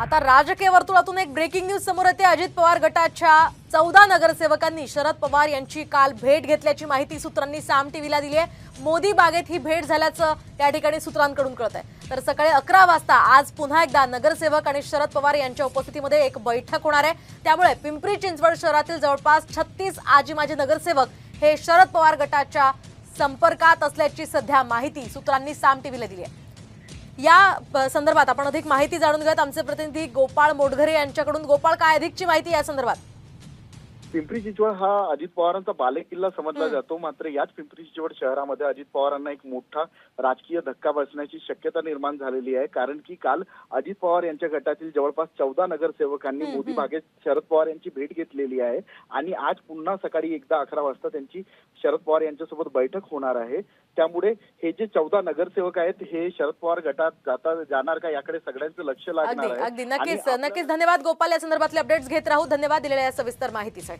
आता राजकीय वर्तुळातून एक ब्रेकिंग न्यूज समोर येते. अजित पवार गटाच्या चौदा नगरसेवकांनी शरद पवार यांची काल भेट घेतल्याची माहिती सूत्रांनी साम टीव्हीला दिली आहे. मोदी बागेत ही भेट झाल्याचं त्या ठिकाणी सूत्रांकडून कळत आहे तर सकाळी अकरा वाजता आज पुन्हा एकदा नगरसेवक आणि शरद पवार यांच्या उपस्थितीमध्ये एक बैठक होणार आहे. त्यामुळे पिंपरी चिंचवड शहरातील जवळपास छत्तीस आजी माजी नगरसेवक हे शरद पवार गटाच्या संपर्कात असल्याची सध्या माहिती सूत्रांनी साम टीव्हीला दिली आहे. या प- संदर्भात आपण अधिक माहिती जाणून घेऊयात. आमचे प्रतिनिधी गोपाळ मोडघरे यांच्याकडून. गोपाळ काय अधिकची माहिती या संदर्भात? पिंपरी चिंचवड हा अजित पवारांचा बालेकिल्ला समजला जातो. मात्र याच पिंपरी चिंचवड शहरामध्ये अजित पवारांना एक मोठा राजकीय धक्का बसण्याची शक्यता निर्माण झालेली आहे. कारण की काल अजित पवार यांच्या गटातील जवळपास चौदा नगरसेवकांनी मोदी बागेत शरद पवार यांची भेट घेतलेली आहे. आणि आज पुन्हा सकाळी एकदा अकरा वाजता त्यांची शरद पवार यांच्यासोबत बैठक होणार आहे. त्यामुळे हे जे चौदा नगरसेवक आहेत हे शरद पवार गटात जाता जाणार का याकडे सगळ्यांचं लक्ष लागणार आहे. नक्कीच नक्कीच. धन्यवाद गोपाल या संदर्भातले अपडेट्स घेत राहू. धन्यवाद दिलेल्या या सविस्तर माहितीसाठी.